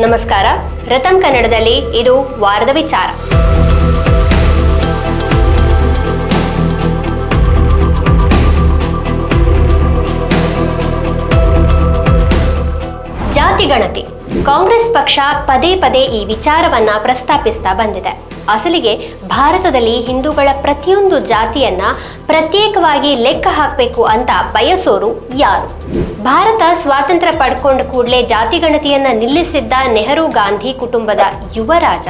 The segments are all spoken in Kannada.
ನಮಸ್ಕಾರ. ರತಂ ಕನ್ನಡದಲ್ಲಿ ಇದು ವಾರದ ವಿಚಾರ. ಜಾತಿ ಗಣತಿ. ಕಾಂಗ್ರೆಸ್ ಪಕ್ಷ ಪದೇ ಪದೇ ಈ ವಿಚಾರವನ್ನ ಪ್ರಸ್ತಾಪಿಸ್ತಾ ಬಂದಿದೆ. ಅಸಲಿಗೆ ಭಾರತದಲ್ಲಿ ಹಿಂದೂಗಳ ಪ್ರತಿಯೊಂದು ಜಾತಿಯನ್ನ ಪ್ರತ್ಯೇಕವಾಗಿ ಲೆಕ್ಕ ಹಾಕಬೇಕು ಅಂತ ಬಯಸೋರು ಯಾರು? ಭಾರತ ಸ್ವಾತಂತ್ರ್ಯ ಪಡ್ಕೊಂಡ ಕೂಡಲೇ ಜಾತಿ ಗಣತಿಯನ್ನ ನಿಲ್ಲಿಸಿದ್ದ ನೆಹರು ಗಾಂಧಿ ಕುಟುಂಬದ ಯುವರಾಜ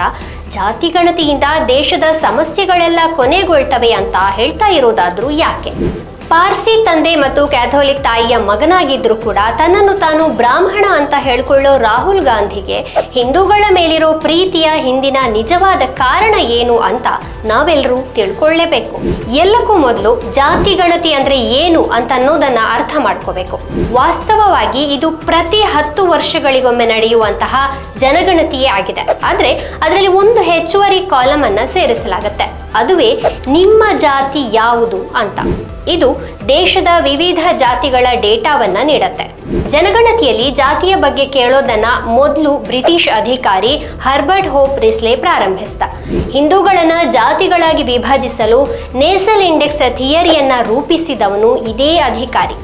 ಜಾತಿ ಗಣತಿಯಿಂದ ದೇಶದ ಸಮಸ್ಯೆಗಳೆಲ್ಲ ಕೊನೆಗೊಳ್ತವೆ ಅಂತ ಹೇಳ್ತಾ ಇರೋದಾದ್ರೂ ಯಾಕೆ? ಪಾರ್ಸಿ ತಂದೆ ಮತ್ತು ಕ್ಯಾಥೋಲಿಕ್ ತಾಯಿಯ ಮಗನಾಗಿದ್ರು ಕೂಡ ತನ್ನನ್ನು ತಾನು ಬ್ರಾಹ್ಮಣ ಅಂತ ಹೇಳಿಕೊಳ್ಳೋ ರಾಹುಲ್ ಗಾಂಧಿಗೆ ಹಿಂದೂಗಳ ಮೇಲಿರೋ ಪ್ರೀತಿಯ ಹಿಂದಿನ ನಿಜವಾದ ಕಾರಣ ಏನು ಅಂತ ನಾವೆಲ್ಲರೂ ತಿಳ್ಕೊಳ್ಳೇಬೇಕು. ಎಲ್ಲಕ್ಕೂ ಮೊದಲು ಜಾತಿ ಗಣತಿ ಅಂದ್ರೆ ಏನು ಅಂತ ಅನ್ನೋದನ್ನ ಅರ್ಥ ಮಾಡ್ಕೋಬೇಕು. ವಾಸ್ತವವಾಗಿ ಇದು ಪ್ರತಿ ಹತ್ತು ವರ್ಷಗಳಿಗೊಮ್ಮೆ ನಡೆಯುವಂತಹ ಜನಗಣತಿಯೇ ಆಗಿದೆ. ಆದ್ರೆ ಅದರಲ್ಲಿ ಒಂದು ಹೆಚ್ಚುವರಿ ಕಾಲಮ್ ಅನ್ನ ಸೇರಿಸಲಾಗುತ್ತೆ. ಅದುವೇ ನಿಮ್ಮ ಜಾತಿ ಯಾವುದು ಅಂತ. ಇದು ದೇಶದ ವಿವಿಧ ಜಾತಿಗಳ ಡೇಟಾವನ್ನ ನೀಡುತ್ತೆ. ಜನಗಣತಿಯಲ್ಲಿ ಜಾತಿಯ ಬಗ್ಗೆ ಕೇಳೋದನ್ನ ಮೊದಲು ಬ್ರಿಟಿಷ್ ಅಧಿಕಾರಿ ಹರ್ಬರ್ಟ್ ಹೋಪ್ ರಿಸ್ಲೆ ಪ್ರಾರಂಭಿಸಿದ. ಹಿಂದೂಗಳನ್ನ ಜಾತಿಗಳಾಗಿ ವಿಭಜಿಸಲು ನೇಸಲ್ ಇಂಡೆಕ್ಸ್ ಥಿಯರಿಯನ್ನ ರೂಪಿಸಿದವನು ಇದೇ ಅಧಿಕಾರಿ.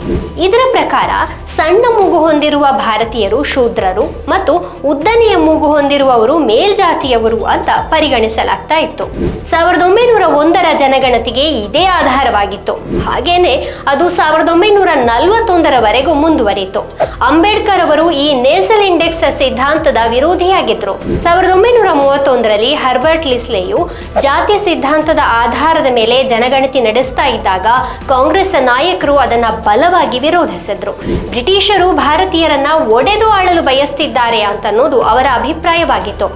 ಇದರ ಪ್ರಕಾರ ಸಣ್ಣ ಮೂಗು ಹೊಂದಿರುವ ಭಾರತೀಯರು ಶೂದ್ರರು ಮತ್ತು ಉದ್ದನೆಯ ಮೂಗು ಹೊಂದಿರುವವರು ಮೇಲ್ಜಾತಿಯವರು ಅಂತ ಪರಿಗಣಿಸಲಾಗ್ತಾ ಇತ್ತು. ಸಾವಿರದ ಒಂಬೈನೂರ ಒಂದರ ಜನಗಣತಿಗೆ ಇದೇ ಆಧಾರವಾಗಿತ್ತು. ಹಾಗೇನೆ ಅದು ಸಾವಿರದ ಒಂಬೈನೂರ ನಲವತ್ತೊಂದರವರೆಗೂ ಮುಂದುವರಿಯಿತು. ಅಂಬೇಡ್ಕರ್ ಅವರು ಈ ನೇಸಲ್ ಇಂಡೆಕ್ಸ್ ಸಿದ್ಧಾಂತದ ವಿರೋಧಿಯಾಗಿದ್ರು. ಸಾವಿರದ ಒಂಬೈನೂರ ಮೂವತ್ತೊಂದರಲ್ಲಿ ಹರ್ಬರ್ಟ್ ಲಿಸ್ಲೆಯು ಜಾತಿ ಸಿದ್ಧಾಂತದ ಆಧಾರದ ಮೇಲೆ ಜನಗಣತಿ ನಡೆಸ್ತಾ ಇದ್ದಾಗ ಕಾಂಗ್ರೆಸ್ ನಾಯಕರು ಅದನ್ನ ಬಲವಾಗಿ ವಿರೋಧಿಸಿದ್ರು. ಬ್ರಿಟಿಷರು ಭಾರತೀಯರನ್ನ ಒಡೆದು ಆಳಲು ಬಯಸ್ತಿದ್ದಾರೆ ಅಂತ ಅನ್ನೋದು ಅವರ ಅಭಿಪ್ರಾಯವಾಗಿತ್ತು.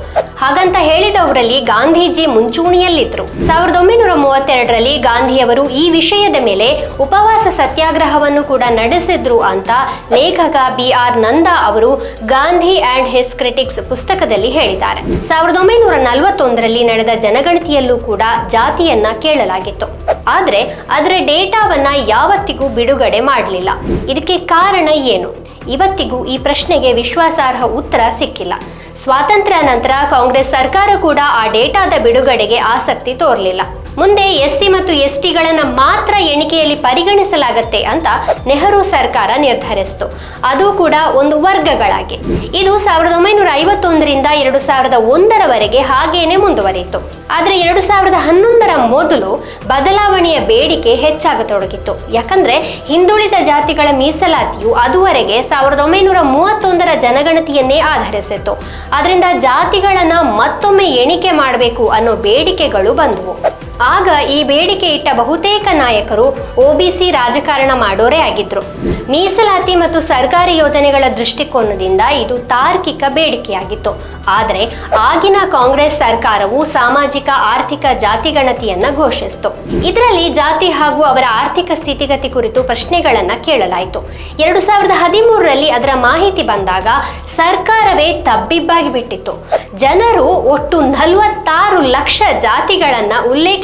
ಹಾಗಂತ ಹೇಳಿದವರಲ್ಲಿ ಗಾಂಧೀಜಿ ಮುಂಚೂಣಿಯಲ್ಲಿದ್ದರು. ಸಾವಿರದ ಒಂಬೈನೂರ ಮೂವತ್ತೆರಡರಲ್ಲಿ ಗಾಂಧಿಯವರು ಈ ವಿಷಯದ ಮೇಲೆ ಉಪವಾಸ ಸತ್ಯಾಗ್ರಹವನ್ನು ಕೂಡ ನಡೆಸಿದ್ರು ಅಂತ ಲೇಖಕ ಬಿ ಆರ್ ನಂದಾ ಅವರು ಗಾಂಧಿ ಅಂಡ್ ಹಿಸ್ ಕ್ರಿಟಿಕ್ಸ್ ಪುಸ್ತಕದಲ್ಲಿ ಹೇಳಿದ್ದಾರೆ. ಸಾವಿರದ ಒಂಬೈನೂರ ನಲವತ್ತೊಂದರಲ್ಲಿ ನಡೆದ ಜನಗಣತಿಯಲ್ಲೂ ಕೂಡ ಜಾತಿಯನ್ನ ಕೇಳಲಾಗಿತ್ತು. ಆದರೆ ಅದರ ಡೇಟಾವನ್ನ ಯಾವತ್ತಿಗೂ ಬಿಡುಗಡೆ ಮಾಡಲಿಲ್ಲ. ಇದಕ್ಕೆ ಕಾರಣ ಏನು? ಇವತ್ತಿಗೂ ಈ ಪ್ರಶ್ನೆಗೆ ವಿಶ್ವಾಸಾರ್ಹ ಉತ್ತರ ಸಿಕ್ಕಿಲ್ಲ. ಸ್ವಾತಂತ್ರ್ಯ ನಂತರ ಕಾಂಗ್ರೆಸ್ ಸರ್ಕಾರ ಕೂಡ ಆ ಡೇಟಾದ ಬಿಡುಗಡೆಗೆ ಆಸಕ್ತಿ ತೋರಲಿಲ್ಲ. ಮುಂದೆ ಎಸ್ಸಿ ಮತ್ತು ಎಸ್ ಟಿಗಳನ್ನು ಮಾತ್ರ ಎಣಿಕೆಯಲ್ಲಿ ಪರಿಗಣಿಸಲಾಗತ್ತೆ ಅಂತ ನೆಹರು ಸರ್ಕಾರ ನಿರ್ಧರಿಸಿತು. ಅದು ಕೂಡ ಒಂದು ವರ್ಗಗಳಾಗಿ. ಇದು ಸಾವಿರದ ಒಂಬೈನೂರ ಐವತ್ತೊಂದರಿಂದ ಎರಡು ಸಾವಿರದ ಒಂದರವರೆಗೆ ಹಾಗೇನೆ ಮುಂದುವರಿಯಿತು. ಆದರೆ ಎರಡು ಸಾವಿರದ ಹನ್ನೊಂದರ ಮೊದಲು ಬದಲಾವಣೆಯ ಬೇಡಿಕೆ ಹೆಚ್ಚಾಗತೊಡಗಿತ್ತು. ಯಾಕಂದ್ರೆ ಹಿಂದುಳಿದ ಜಾತಿಗಳ ಮೀಸಲಾತಿಯು ಅದುವರೆಗೆ ಸಾವಿರದ ಒಂಬೈನೂರ ಮೂವತ್ತೊಂದರ ಜನಗಣತಿಯನ್ನೇ ಆಧರಿಸಿತ್ತು. ಅದರಿಂದ ಜಾತಿಗಳನ್ನು ಮತ್ತೊಮ್ಮೆ ಎಣಿಕೆ ಮಾಡಬೇಕು ಅನ್ನೋ ಬೇಡಿಕೆಗಳು ಬಂದವು. ಆಗ ಈ ಬೇಡಿಕೆ ಇಟ್ಟ ಬಹುತೇಕ ನಾಯಕರು ಒಬಿಸಿ ರಾಜಕಾರಣ ಮಾಡೋರೇ ಆಗಿದ್ರು. ಮೀಸಲಾತಿ ಮತ್ತು ಸರ್ಕಾರಿ ಯೋಜನೆಗಳ ದೃಷ್ಟಿಕೋನದಿಂದ ಇದು ತಾರ್ಕಿಕ ಬೇಡಿಕೆಯಾಗಿತ್ತು. ಆದರೆ ಆಗಿನ ಕಾಂಗ್ರೆಸ್ ಸರ್ಕಾರವು ಸಾಮಾಜಿಕ, ಆರ್ಥಿಕ ಜಾತಿಗಣತಿಯನ್ನ ಘೋಷಿಸಿತು. ಇದರಲ್ಲಿ ಜಾತಿ ಹಾಗೂ ಅವರ ಆರ್ಥಿಕ ಸ್ಥಿತಿಗತಿ ಕುರಿತು ಪ್ರಶ್ನೆಗಳನ್ನ ಕೇಳಲಾಯಿತು. ಎರಡು ಸಾವಿರದ ಹದಿಮೂರರಲ್ಲಿ ಅದರ ಮಾಹಿತಿ ಬಂದಾಗ ಸರ್ಕಾರವೇ ತಬ್ಬಿಬ್ಬಾಗಿ ಬಿಟ್ಟಿತ್ತು. ಜನರು ಒಟ್ಟು ನಲವತ್ತಾರು ಲಕ್ಷ ಜಾತಿಗಳನ್ನ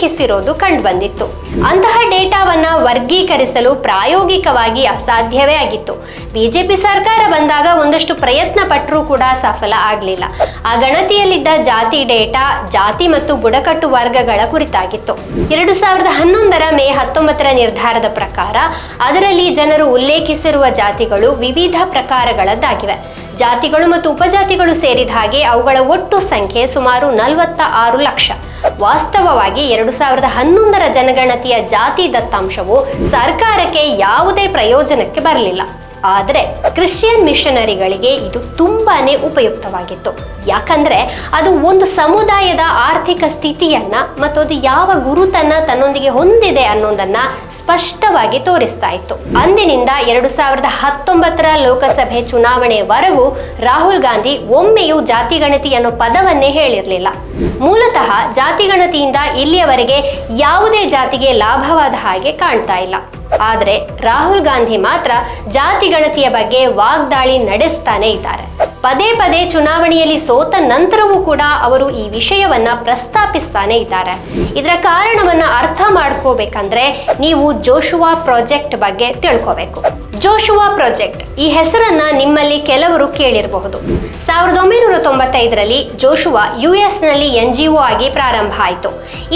ಉಲ್ಲೇಖಿಸಿರೋದು ಕಂಡುಬಂದಿತ್ತು. ಅಂತಹ ಡೇಟಾವನ್ನ ವರ್ಗೀಕರಿಸಲು ಪ್ರಾಯೋಗಿಕವಾಗಿ ಅಸಾಧ್ಯವೇ ಆಗಿತ್ತು. ಬಿಜೆಪಿ ಸರ್ಕಾರ ಬಂದಾಗ ಒಂದಷ್ಟು ಪ್ರಯತ್ನ ಪಟ್ಟರೂ ಕೂಡ ಸಫಲ ಆಗಲಿಲ್ಲ. ಆ ಗಣತಿಯಲ್ಲಿದ್ದ ಜಾತಿ ಡೇಟಾ, ಜಾತಿ ಮತ್ತು ಬುಡಕಟ್ಟು ವರ್ಗಗಳ ಕುರಿತಾಗಿತ್ತು. ಎರಡು ಸಾವಿರದ ಹನ್ನೊಂದರ ಮೇ ಹತ್ತೊಂಬತ್ತರ ನಿರ್ಧಾರದ ಪ್ರಕಾರ, ಅದರಲ್ಲಿ ಜನರು ಉಲ್ಲೇಖಿಸಿರುವ ಜಾತಿಗಳು ವಿವಿಧ ಪ್ರಕಾರಗಳದ್ದಾಗಿವೆ. ಜಾತಿಗಳು ಮತ್ತು ಉಪಜಾತಿಗಳು ಸೇರಿದ ಹಾಗೆ ಅವುಗಳ ಒಟ್ಟು ಸಂಖ್ಯೆ ಸುಮಾರು ನಲವತ್ತ ಆರು ಲಕ್ಷ. ವಾಸ್ತವವಾಗಿ ಎರಡು ಸಾವಿರದ ಹನ್ನೊಂದರ ಜನಗಣತಿಯ ಜಾತಿ ದತ್ತಾಂಶವು ಸರ್ಕಾರಕ್ಕೆ ಯಾವುದೇ ಪ್ರಯೋಜನಕ್ಕೆ ಬರಲಿಲ್ಲ. ಆದರೆ ಕ್ರಿಶ್ಚಿಯನ್ ಮಿಷನರಿಗಳಿಗೆ ಇದು ತುಂಬಾನೇ ಉಪಯುಕ್ತವಾಗಿತ್ತು. ಯಾಕಂದ್ರೆ ಅದು ಒಂದು ಸಮುದಾಯದ ಆರ್ಥಿಕ ಸ್ಥಿತಿಯನ್ನ ಮತ್ತು ಅದು ಯಾವ ಗುರುತನ್ನ ತನ್ನೊಂದಿಗೆ ಹೊಂದಿದೆ ಅನ್ನೋದನ್ನ ಸ್ಪಷ್ಟವಾಗಿ ತೋರಿಸ್ತಾ ಇತ್ತು. ಅಂದಿನಿಂದ ಎರಡು ಸಾವಿರದ ಹತ್ತೊಂಬತ್ತರ ಲೋಕಸಭೆ ಚುನಾವಣೆವರೆಗೂ ರಾಹುಲ್ ಗಾಂಧಿ ಒಮ್ಮೆಯೂ ಜಾತಿಗಣತಿ ಅನ್ನೋ ಪದವನ್ನೇ ಹೇಳಿರಲಿಲ್ಲ. ಮೂಲತಃ ಜಾತಿಗಣತಿಯಿಂದ ಇಲ್ಲಿಯವರೆಗೆ ಯಾವುದೇ ಜಾತಿಗೆ ಲಾಭವಾದ ಹಾಗೆ ಕಾಣ್ತಾ ಇಲ್ಲ. ಆದರೆ ರಾಹುಲ್ ಗಾಂಧಿ ಮಾತ್ರ ಜಾತಿ ಗಣತಿಯ ಬಗ್ಗೆ ವಾಗ್ದಾಳಿ ನಡೆಸ್ತಾನೆ ಇದ್ದಾರೆ. ಪದೇ ಪದೇ ಚುನಾವಣೆಯಲ್ಲಿ ಸೋತ ನಂತರವೂ ಕೂಡ ಅವರು ಈ ವಿಷಯವನ್ನ ಪ್ರಸ್ತಾಪಿಸ್ತಾನೆ ಇದ್ದಾರೆ. ಇದರ ಕಾರಣವನ್ನ ಅರ್ಥ ಮಾಡ್ಕೋಬೇಕಂದ್ರೆ ನೀವು ಜೋಶುವಾ ಪ್ರಾಜೆಕ್ಟ್ ಬಗ್ಗೆ ತಿಳ್ಕೋಬೇಕು. Joshua project. ಈ ಹೆಸರನ್ನ ನಿಮ್ಮಲ್ಲಿ ಕೆಲವರು ಕೇಳಿರಬಹುದು. ಸಾವಿರದ ಒಂಬೈನೂರ ತೊಂಬತ್ತೈದರಲ್ಲಿ ಜೋಶುವಾ ಯು ನಲ್ಲಿ ಎನ್ ಜಿ ಒ ಆಗಿ ಪ್ರಾರಂಭ ಆಯಿತು.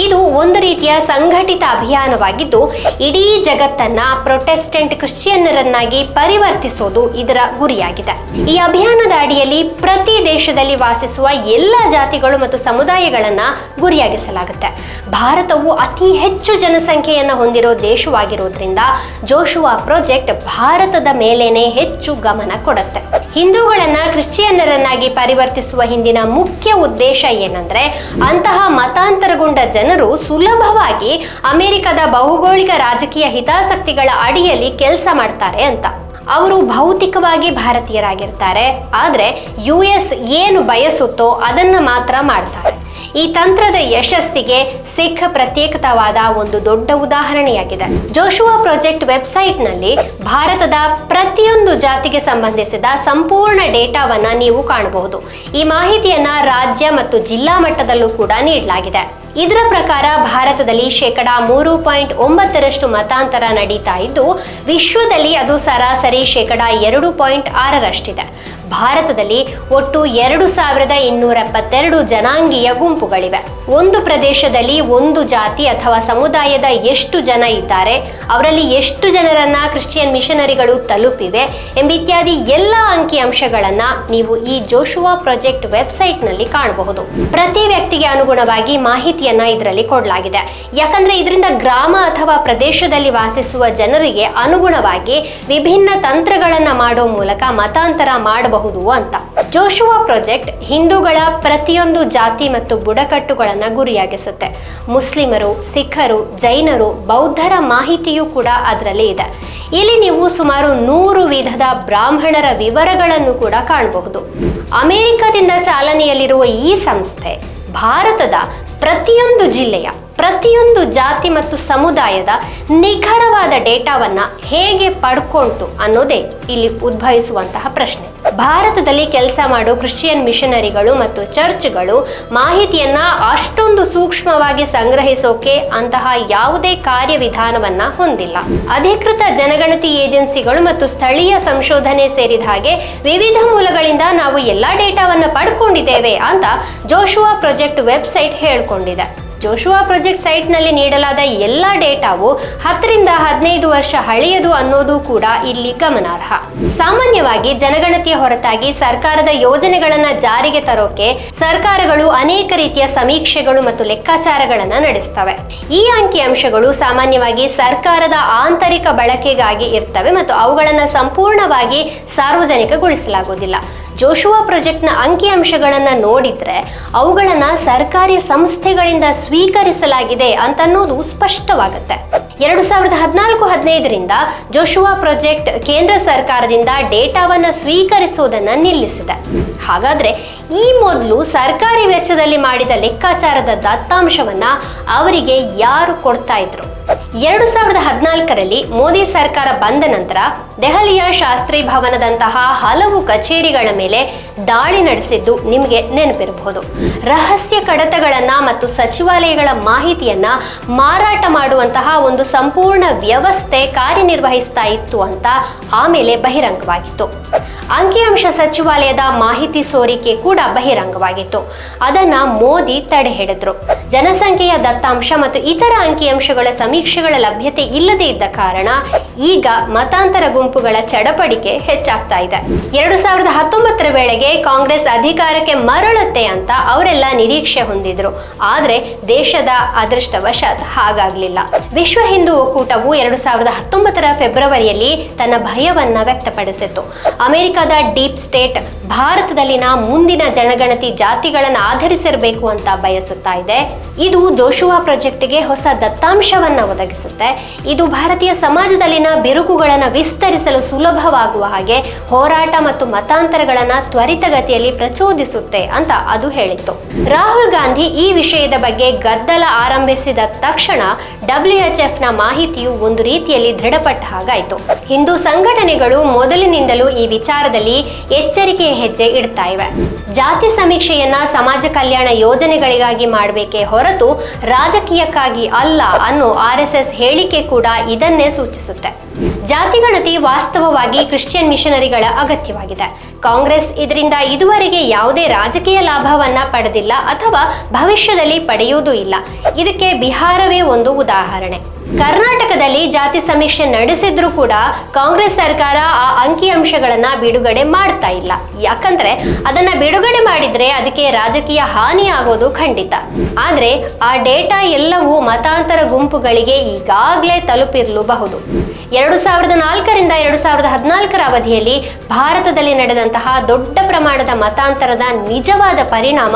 ಇದು ಒಂದು ರೀತಿಯ ಸಂಘಟಿತ ಅಭಿಯಾನವಾಗಿದ್ದು, ಇಡೀ ಜಗತ್ತನ್ನ ಪ್ರೊಟೆಸ್ಟೆಂಟ್ ಕ್ರಿಶ್ಚಿಯನ್ನರನ್ನಾಗಿ ಪರಿವರ್ತಿಸೋದು ಇದರ ಗುರಿಯಾಗಿದೆ. ಈ ಅಭಿಯಾನದ ಅಡಿಯಲ್ಲಿ ಪ್ರತಿ ದೇಶದಲ್ಲಿ ವಾಸಿಸುವ ಎಲ್ಲ ಜಾತಿಗಳು ಮತ್ತು ಸಮುದಾಯಗಳನ್ನ ಗುರಿಯಾಗಿಸಲಾಗುತ್ತೆ. ಭಾರತವು ಅತಿ ಹೆಚ್ಚು ಜನಸಂಖ್ಯೆಯನ್ನು ಹೊಂದಿರೋ ದೇಶವಾಗಿರೋದ್ರಿಂದ ಜೋಶುವಾ ಪ್ರಾಜೆಕ್ಟ್ ಭಾರತದ ಮೇಲೇನೆ ಹೆಚ್ಚು ಗಮನ ಕೊಡುತ್ತೆ. ಹಿಂದೂಗಳನ್ನ ಕ್ರಿಶ್ಚಿಯನ್ನರನ್ನಾಗಿ ಪರಿವರ್ತಿಸುವ ಹಿಂದಿನ ಮುಖ್ಯ ಉದ್ದೇಶ ಏನಂದ್ರೆ, ಅಂತಹ ಮತಾಂತರಗೊಂಡ ಜನರು ಸುಲಭವಾಗಿ ಅಮೆರಿಕದ ಭೌಗೋಳಿಕ ರಾಜಕೀಯ ಹಿತಾಸಕ್ತಿಗಳ ಅಡಿಯಲ್ಲಿ ಕೆಲಸ ಮಾಡ್ತಾರೆ ಅಂತ. ಅವರು ಭೌತಿಕವಾಗಿ ಭಾರತೀಯರಾಗಿರ್ತಾರೆ, ಆದರೆ ಯು ಎಸ್ ಏನು ಬಯಸುತ್ತೋ ಅದನ್ನ ಮಾತ್ರ ಮಾಡ್ತಾರೆ. ಈ ತಂತ್ರದ ಯಶಸ್ಸಿಗೆ ಸಿಖ್ ಪ್ರತ್ಯೇಕತವಾದ ಒಂದು ದೊಡ್ಡ ಉದಾಹರಣೆಯಾಗಿದೆ. ಜೋಶುವಾ ಪ್ರಾಜೆಕ್ಟ್ ವೆಬ್ಸೈಟ್ನಲ್ಲಿ ಭಾರತದ ಪ್ರತಿಯೊಂದು ಜಾತಿಗೆ ಸಂಬಂಧಿಸಿದ ಸಂಪೂರ್ಣ ಡೇಟಾವನ್ನ ನೀವು ಕಾಣಬಹುದು. ಈ ಮಾಹಿತಿಯನ್ನ ರಾಜ್ಯ ಮತ್ತು ಜಿಲ್ಲಾ ಮಟ್ಟದಲ್ಲೂ ಕೂಡ ನೀಡಲಾಗಿದೆ. ಇದರ ಪ್ರಕಾರ ಭಾರತದಲ್ಲಿ ಶೇಕಡ ಮೂರು ಪಾಯಿಂಟ್ ಒಂಬತ್ತರಷ್ಟು ಮತಾಂತರ ನಡೀತಾ ಇದ್ದು, ವಿಶ್ವದಲ್ಲಿ ಅದು ಸರಾಸರಿ ಶೇಕಡ ಎರಡು ಪಾಯಿಂಟ್ ಆರರಷ್ಟಿದೆ. ಭಾರತದಲ್ಲಿ ಒಟ್ಟು ಎರಡು ಸಾವಿರದ ಇನ್ನೂರ ಎಪ್ಪತ್ತೆರಡು ಜನಾಂಗೀಯ ಗುಂಪುಗಳಿವೆ. ಒಂದು ಪ್ರದೇಶದಲ್ಲಿ ಒಂದು ಜಾತಿ ಅಥವಾ ಸಮುದಾಯದ ಎಷ್ಟು ಜನ ಇದ್ದಾರೆ, ಅವರಲ್ಲಿ ಎಷ್ಟು ಜನರನ್ನ ಕ್ರಿಶ್ಚಿಯನ್ ಮಿಷನರಿಗಳು ತಲುಪಿವೆ ಎಂಬಿತ್ಯಾದಿ ಎಲ್ಲ ಅಂಕಿಅಂಶಗಳನ್ನ ನೀವು ಈ ಜೋಶುವಾ ಪ್ರಾಜೆಕ್ಟ್ ವೆಬ್ಸೈಟ್ನಲ್ಲಿ ಕಾಣಬಹುದು. ಪ್ರತಿ ವ್ಯಕ್ತಿಗೆ ಅನುಗುಣವಾಗಿ ಮಾಹಿತಿಯನ್ನ ಇದರಲ್ಲಿ ಕೊಡಲಾಗಿದೆ. ಯಾಕಂದ್ರೆ ಇದರಿಂದ ಗ್ರಾಮ ಅಥವಾ ಪ್ರದೇಶದಲ್ಲಿ ವಾಸಿಸುವ ಜನರಿಗೆ ಅನುಗುಣವಾಗಿ ವಿಭಿನ್ನ ತಂತ್ರಗಳನ್ನ ಮಾಡೋ ಮೂಲಕ ಮತಾಂತರ ಮಾಡಬಹುದು. ಅಂತ. ಜೋಶುವಾ ಪ್ರಾಜೆಕ್ಟ್ ಹಿಂದೂಗಳ ಪ್ರತಿಯೊಂದು ಜಾತಿ ಮತ್ತು ಬುಡಕಟ್ಟುಗಳನ್ನ ಗುರಿಯಾಗಿಸುತ್ತೆ. ಮುಸ್ಲಿಮರು, ಸಿಖ್ಖರು, ಜೈನರು, ಬೌದ್ಧರ ಮಾಹಿತಿಯೂ ಕೂಡ ಅದರಲ್ಲಿ ಇದೆ. ಇಲ್ಲಿ ನೀವು ಸುಮಾರು ನೂರು ವಿಧದ ಬ್ರಾಹ್ಮಣರ ವಿವರಗಳನ್ನು ಕೂಡ ಕಾಣಬಹುದು. ಅಮೆರಿಕದಿಂದ ಚಾಲನೆಯಲ್ಲಿರುವ ಈ ಸಂಸ್ಥೆ ಭಾರತದ ಪ್ರತಿಯೊಂದು ಜಿಲ್ಲೆಯ, ಪ್ರತಿಯೊಂದು ಜಾತಿ ಮತ್ತು ಸಮುದಾಯದ ನಿಖರವಾದ ಡೇಟಾವನ್ನ ಹೇಗೆ ಪಡ್ಕೊಳ್ತು ಅನ್ನೋದೇ ಇಲ್ಲಿ ಉದ್ಭವಿಸುವಂತಹ ಪ್ರಶ್ನೆ. ಭಾರತದಲ್ಲಿ ಕೆಲಸ ಮಾಡೋ ಕ್ರಿಶ್ಚಿಯನ್ ಮಿಷನರಿಗಳು ಮತ್ತು ಚರ್ಚ್ಗಳು ಮಾಹಿತಿಯನ್ನ ಅಷ್ಟೊಂದು ಸೂಕ್ಷ್ಮವಾಗಿ ಸಂಗ್ರಹಿಸೋಕೆ ಅಂತಹ ಯಾವುದೇ ಕಾರ್ಯವಿಧಾನವನ್ನ ಹೊಂದಿಲ್ಲ. ಅಧಿಕೃತ ಜನಗಣತಿ ಏಜೆನ್ಸಿಗಳು ಮತ್ತು ಸ್ಥಳೀಯ ಸಂಶೋಧನೆ ಸೇರಿದ ಹಾಗೆ ವಿವಿಧ ಮೂಲಗಳಿಂದ ನಾವು ಎಲ್ಲಾ ಡೇಟಾವನ್ನ ಪಡ್ಕೊಂಡಿದ್ದೇವೆ ಅಂತ ಜೋಶುವಾ ಪ್ರಾಜೆಕ್ಟ್ ವೆಬ್ಸೈಟ್ ಹೇಳ್ಕೊಂಡಿದೆ. ಜೋಶುವಾ ಪ್ರಾಜೆಕ್ಟ್ ಸೈಟ್ನಲ್ಲಿ ನೀಡಲಾದ ಎಲ್ಲ ಡೇಟಾವು ಹತ್ತರಿಂದ ಹದಿನೈದು ವರ್ಷ ಹಳೆಯದು ಅನ್ನೋದು ಕೂಡ ಇಲ್ಲಿ ಗಮನಾರ್ಹ. ಸಾಮಾನ್ಯವಾಗಿ ಜನಗಣತಿಯ ಹೊರತಾಗಿ ಸರ್ಕಾರದ ಯೋಜನೆಗಳನ್ನ ಜಾರಿಗೆ ತರೋಕೆ ಸರ್ಕಾರಗಳು ಅನೇಕ ರೀತಿಯ ಸಮೀಕ್ಷೆಗಳು ಮತ್ತು ಲೆಕ್ಕಾಚಾರಗಳನ್ನ ನಡೆಸ್ತವೆ. ಈ ಅಂಕಿಅಂಶಗಳು ಸಾಮಾನ್ಯವಾಗಿ ಸರ್ಕಾರದ ಆಂತರಿಕ ಬಳಕೆಗಾಗಿ ಇರ್ತವೆ ಮತ್ತು ಅವುಗಳನ್ನ ಸಂಪೂರ್ಣವಾಗಿ ಸಾರ್ವಜನಿಕಗೊಳಿಸಲಾಗುವುದಿಲ್ಲ. ಜೋಶುವಾ ಪ್ರಾಜೆಕ್ಟ್ನ ಅಂಕಿಅಂಶಗಳನ್ನು ನೋಡಿದರೆ ಅವುಗಳನ್ನು ಸರ್ಕಾರಿ ಸಂಸ್ಥೆಗಳಿಂದ ಸ್ವೀಕರಿಸಲಾಗಿದೆ ಅಂತನ್ನೋದು ಸ್ಪಷ್ಟವಾಗುತ್ತೆ. ಎರಡು ಸಾವಿರದ ಹದಿನಾಲ್ಕು ಹದಿನೈದರಿಂದ ಜೋಶುವಾ ಪ್ರಾಜೆಕ್ಟ್ ಕೇಂದ್ರ ಸರ್ಕಾರದಿಂದ ಡೇಟಾವನ್ನ ಸ್ವೀಕರಿಸುವುದನ್ನು ನಿಲ್ಲಿಸಿದೆ. ಹಾಗಾದ್ರೆ ಈ ಮೊದಲು ಸರ್ಕಾರಿ ವೆಚ್ಚದಲ್ಲಿ ಮಾಡಿದ ಲೆಕ್ಕಾಚಾರದ ದತ್ತಾಂಶವನ್ನ ಅವರಿಗೆ ಯಾರು ಕೊಡ್ತಾ ಇದ್ರು? ಎರಡು ಸಾವಿರದ ಹದಿನಾಲ್ಕರಲ್ಲಿ ಮೋದಿ ಸರ್ಕಾರ ಬಂದ ನಂತರ ದೆಹಲಿಯ ಶಾಸ್ತ್ರಿ ಭವನದಂತಹ ಹಲವು ಕಚೇರಿಗಳ ಮೇಲೆ ದಾಳಿ ನಡೆಸಿದ್ದು ನಿಮಗೆ ನೆನಪಿರಬಹುದು. ರಹಸ್ಯ ಕಡತಗಳನ್ನ ಮತ್ತು ಸಚಿವಾಲಯಗಳ ಮಾಹಿತಿಯನ್ನ ಮಾರಾಟ ಮಾಡುವಂತಹ ಒಂದು ಸಂಪೂರ್ಣ ವ್ಯವಸ್ಥೆ ಕಾರ್ಯನಿರ್ವಹಿಸ್ತಾ ಇತ್ತು ಅಂತ ಆಮೇಲೆ ಬಹಿರಂಗವಾಗಿತ್ತು. ಅಂಕಿಅಂಶ ಸಚಿವಾಲಯದ ಮಾಹಿತಿ ಸೋರಿಕೆ ಕೂಡ ಬಹಿರಂಗವಾಗಿತ್ತು. ಅದನ್ನ ಮೋದಿ ತಡೆ ಹಿಡಿದ್ರು. ಜನಸಂಖ್ಯೆಯ ದತ್ತಾಂಶ ಮತ್ತು ಇತರ ಅಂಕಿಅಂಶಗಳ ಸಮೀಕ್ಷೆಗಳ ಲಭ್ಯತೆ ಇಲ್ಲದೆ ಇದ್ದ ಕಾರಣ ಈಗ ಮತಾಂತರ ಗುಂಪುಗಳ ಚಡಪಡಿಕೆ ಹೆಚ್ಚಾಗ್ತಾ ಇದೆ. ಎರಡು ಸಾವಿರದ ಹತ್ತೊಂಬತ್ತರ ವೇಳೆಗೆ ಕಾಂಗ್ರೆಸ್ ಅಧಿಕಾರಕ್ಕೆ ಮರಳುತ್ತೆ ಅಂತ ಅವರೆಲ್ಲ ನಿರೀಕ್ಷೆ ಹೊಂದಿದ್ರು. ಆದ್ರೆ ದೇಶದ ಅದೃಷ್ಟವಶಾತ್ ಹಾಗಾಗ್ಲಿಲ್ಲ. ವಿಶ್ವ ಹಿಂದೂ ಒಕ್ಕೂಟವು ಎರಡು ಸಾವಿರದ ಹತ್ತೊಂಬತ್ತರ ಫೆಬ್ರವರಿಯಲ್ಲಿ ತನ್ನ ಭಯವನ್ನ ವ್ಯಕ್ತಪಡಿಸಿತ್ತು. ಅಮೆರಿಕದ ಡೀಪ್ ಸ್ಟೇಟ್ ಭಾರತದಲ್ಲಿನ ಮುಂದಿನ ಜನಗಣತಿ ಜಾತಿಗಳನ್ನು ಆಧರಿಸಿರಬೇಕು ಅಂತ ಬಯಸುತ್ತಾ ಇದೆ. ಇದು ಜೋಶುವಾ ಪ್ರಾಜೆಕ್ಟ್ಗೆ ಹೊಸ ದತ್ತಾಂಶವನ್ನ ಒದಗಿಸುತ್ತೆ. ಇದು ಭಾರತೀಯ ಸಮಾಜದಲ್ಲಿನ ಬಿರುಕುಗಳನ್ನು ವಿಸ್ತರಿಸಲು ಸುಲಭವಾಗುವ ಹಾಗೆ ಹೋರಾಟ ಮತ್ತು ಮತಾಂತರಗಳನ್ನ ತ್ವರಿತಗತಿಯಲ್ಲಿ ಪ್ರಚೋದಿಸುತ್ತೆ ಅಂತ ಅದು ಹೇಳಿತ್ತು. ರಾಹುಲ್ ಗಾಂಧಿ ಈ ವಿಷಯದ ಬಗ್ಗೆ ಗದ್ದಲ ಆರಂಭಿಸಿದ ತಕ್ಷಣ ಡಬ್ಲ್ಯೂಎಚ್ಎಫ್ನ ಮಾಹಿತಿಯು ಒಂದು ರೀತಿಯಲ್ಲಿ ದೃಢಪಟ್ಟ ಹಾಗಾಯಿತು. ಹಿಂದೂ ಸಂಘಟನೆಗಳು ಮೊದಲಿನಿಂದಲೂ ಈ ವಿಚಾರದಲ್ಲಿ ಎಚ್ಚರಿಕೆಯ ಹೆಜ್ಜೆ ಇಡ್ತಾ ಇವೆ. ಜಾತಿ ಸಮೀಕ್ಷೆಯನ್ನ ಸಮಾಜ ಕಲ್ಯಾಣ ಯೋಜನೆಗಳಿಗಾಗಿ ಮಾಡಬೇಕೇ ಹೊರತು ರಾಜಕೀಯಕ್ಕಾಗಿ ಅಲ್ಲ ಅನ್ನೋ ಆರ್ ಎಸ್ ಎಸ್ ಹೇಳಿಕೆ ಕೂಡ ಇದನ್ನೇ ಸೂಚಿಸುತ್ತೆ. ಜಾತಿ ಗಣತಿ ವಾಸ್ತವವಾಗಿ ಕ್ರಿಶ್ಚಿಯನ್ ಮಿಷನರಿಗಳ ಅಗತ್ಯವಾಗಿದೆ. ಕಾಂಗ್ರೆಸ್ ಇದರಿಂದ ಇದುವರೆಗೆ ಯಾವುದೇ ರಾಜಕೀಯ ಲಾಭವನ್ನ ಪಡೆದಿಲ್ಲ ಅಥವಾ ಭವಿಷ್ಯದಲ್ಲಿ ಪಡೆಯುವುದೂ ಇಲ್ಲ. ಇದಕ್ಕೆ ಬಿಹಾರವೇ ಒಂದು ಉದಾಹರಣೆ. ಕರ್ನಾಟಕದಲ್ಲಿ ಜಾತಿ ಸಮೀಕ್ಷೆ ನಡೆಸಿದ್ರು ಕೂಡ ಕಾಂಗ್ರೆಸ್ ಸರ್ಕಾರ ಆ ಅಂಕಿಅಂಶಗಳನ್ನ ಬಿಡುಗಡೆ ಮಾಡ್ತಾ ಇಲ್ಲ. ಯಾಕಂದ್ರೆ ಅದನ್ನ ಬಿಡುಗಡೆ ಮಾಡಿದ್ರೆ ಅದಕ್ಕೆ ರಾಜಕೀಯ ಹಾನಿ ಆಗೋದು ಖಂಡಿತ. ಆದ್ರೆ ಆ ಡೇಟಾ ಎಲ್ಲವೂ ಮತಾಂತರ ಗುಂಪುಗಳಿಗೆ ಈಗಾಗಲೇ ತಲುಪಿರಲೂಬಹುದು. ಎರಡು ಸಾವಿರದ ನಾಲ್ಕರಿಂದ ಎರಡು ಸಾವಿರದ ಹದಿನಾಲ್ಕರ ಅವಧಿಯಲ್ಲಿ ಭಾರತದಲ್ಲಿ ನಡೆದಂತಹ ದೊಡ್ಡ ಪ್ರಮಾಣದ ಮತಾಂತರದ ನಿಜವಾದ ಪರಿಣಾಮ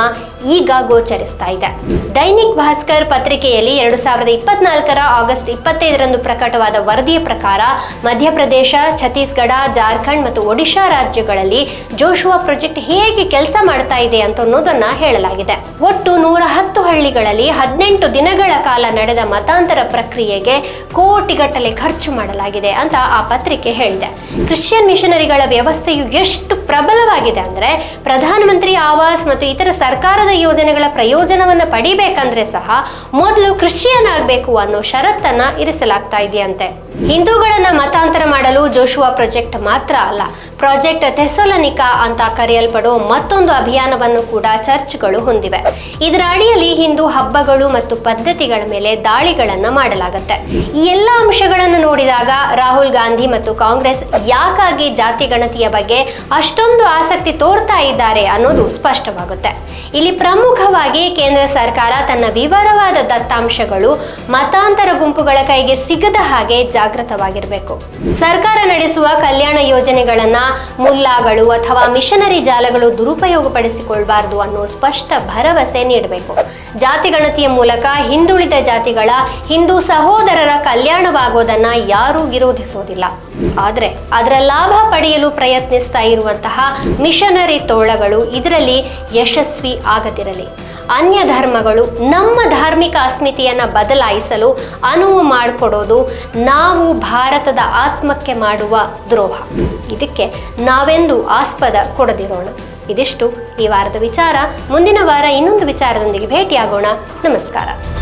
ಈಗ ಗೋಚರಿಸ್ತಾ ಇದೆ. ದೈನಿಕ್ ಭಾಸ್ಕರ್ ಪತ್ರಿಕೆಯಲ್ಲಿ ಎರಡು ಸಾವಿರದ ಇಪ್ಪತ್ನಾಲ್ಕರ ಆಗಸ್ಟ್ ಇಪ್ಪತ್ತೈದರಂದು ಪ್ರಕಟವಾದ ವರದಿಯ ಪ್ರಕಾರ, ಮಧ್ಯಪ್ರದೇಶ, ಛತ್ತೀಸ್ಗಢ, ಜಾರ್ಖಂಡ್ ಮತ್ತು ಒಡಿಶಾ ರಾಜ್ಯಗಳಲ್ಲಿ ಜೋಶುವಾ ಪ್ರಾಜೆಕ್ಟ್ ಹೇಗೆ ಕೆಲಸ ಮಾಡ್ತಾ ಇದೆ ಅಂತ ಅನ್ನೋದನ್ನ ಹೇಳಲಾಗಿದೆ. ಒಟ್ಟು ನೂರ ಹತ್ತು ಹಳ್ಳಿಗಳಲ್ಲಿ ಹದಿನೆಂಟು ದಿನಗಳ ಕಾಲ ನಡೆದ ಮತಾಂತರ ಪ್ರಕ್ರಿಯೆಗೆ ಕೋಟಿಗಟ್ಟಲೆ ಖರ್ಚು ಮಾಡಲಾಗಿದೆ ಅಂತ ಆ ಪತ್ರಿಕೆ ಹೇಳಿದೆ. ಕ್ರಿಶ್ಚಿಯನ್ ಮಿಷನರಿಗಳ ವ್ಯವಸ್ಥೆಯು ಎಷ್ಟು ಪ್ರಬಲವಾಗಿದೆ ಅಂದರೆ ಪ್ರಧಾನಮಂತ್ರಿ ಆವಾಸ್ ಮತ್ತು ಇತರ ಸರ್ಕಾರದ ಯೋಜನೆಗಳ ಪ್ರಯೋಜನವನ್ನು ಪಡಿಬೇಕಂದ್ರೆ ಸಹ ಮೊದಲು ಕ್ರಿಶ್ಚಿಯನ್ ಆಗಬೇಕು ಅನ್ನೋ ಷರತ್ತನ್ನು ಇರಿಸಲಾಗ್ತಾ ಇದೆಯಂತೆ. ಹಿಂದೂಗಳನ್ನ ಮತಾಂತರ ಮಾಡಲು ಜೋಶುವಾ ಪ್ರಾಜೆಕ್ಟ್ ಮಾತ್ರ ಅಲ್ಲ ಪ್ರಾಜೆಕ್ಟ್ ಥೆಸೋಲನಿಕಾ ಅಂತ ಕರೆಯಲ್ಪಡೋ ಮತ್ತೊಂದು ಅಭಿಯಾನವನ್ನು ಕೂಡ ಚರ್ಚ್ಗಳು ಹೊಂದಿವೆ. ಇದರ ಅಡಿಯಲ್ಲಿ ಹಿಂದೂ ಹಬ್ಬಗಳು ಮತ್ತು ಪದ್ಧತಿಗಳ ಮೇಲೆ ದಾಳಿಗಳನ್ನು ಮಾಡಲಾಗುತ್ತೆ. ಈ ಎಲ್ಲ ಅಂಶಗಳನ್ನು ನೋಡಿದಾಗ ರಾಹುಲ್ ಗಾಂಧಿ ಮತ್ತು ಕಾಂಗ್ರೆಸ್ ಯಾಕಾಗಿ ಜಾತಿ ಗಣತಿಯ ಬಗ್ಗೆ ಅಷ್ಟೊಂದು ಆಸಕ್ತಿ ತೋರ್ತಾ ಇದ್ದಾರೆ ಅನ್ನೋದು ಸ್ಪಷ್ಟವಾಗುತ್ತೆ. ಇಲ್ಲಿ ಪ್ರಮುಖವಾಗಿ ಕೇಂದ್ರ ಸರ್ಕಾರ ತನ್ನ ವಿವರವಾದ ದತ್ತಾಂಶಗಳು ಮತಾಂತರ ಗುಂಪುಗಳ ಕೈಗೆ ಸಿಗದ ಹಾಗೆ ಜಾಗೃತವಾಗಿರಬೇಕು. ಸರ್ಕಾರ ನಡೆಸುವ ಕಲ್ಯಾಣ ಯೋಜನೆಗಳನ್ನ ಮುಲ್ಲಾಗಳು ಅಥವಾ ಮಿಷನರಿ ಜಾಲಗಳು ದುರುಪಯೋಗಪಡಿಸಿಕೊಳ್ಬಾರ್ದು ಅನ್ನೋ ಸ್ಪಷ್ಟ ಭರವಸೆ ನೀಡಬೇಕು. ಜಾತಿ ಗಣತಿಯ ಮೂಲಕ ಹಿಂದುಳಿದ ಜಾತಿಗಳ ಹಿಂದೂ ಸಹೋದರರ ಕಲ್ಯಾಣವಾಗೋದನ್ನ ಯಾರೂ ವಿರೋಧಿಸೋದಿಲ್ಲ. ಆದರೆ ಅದರ ಲಾಭ ಪಡೆಯಲು ಪ್ರಯತ್ನಿಸ್ತಾ ಇರುವಂತಹ ಮಿಷನರಿ ತೋಳಗಳು ಇದರಲ್ಲಿ ಯಶಸ್ವಿ ಆಗದಿರಲಿ. ಅನ್ಯ ಧರ್ಮಗಳು ನಮ್ಮ ಧಾರ್ಮಿಕ ಅಸ್ಮಿತೆಯನ್ನು ಬದಲಾಯಿಸಲು ಅನುವು ಮಾಡಿಕೊಡೋದು ನಾವು ಭಾರತದ ಆತ್ಮಕ್ಕೆ ಮಾಡುವ ದ್ರೋಹ. ಇದಕ್ಕೆ ನಾವೆಂದು ಆಸ್ಪದ ಕೊಡದಿರೋಣ. ಇದಿಷ್ಟು ಈ ವಾರದ ವಿಚಾರ. ಮುಂದಿನ ವಾರ ಇನ್ನೊಂದು ವಿಚಾರದೊಂದಿಗೆ ಭೇಟಿಯಾಗೋಣ. ನಮಸ್ಕಾರ.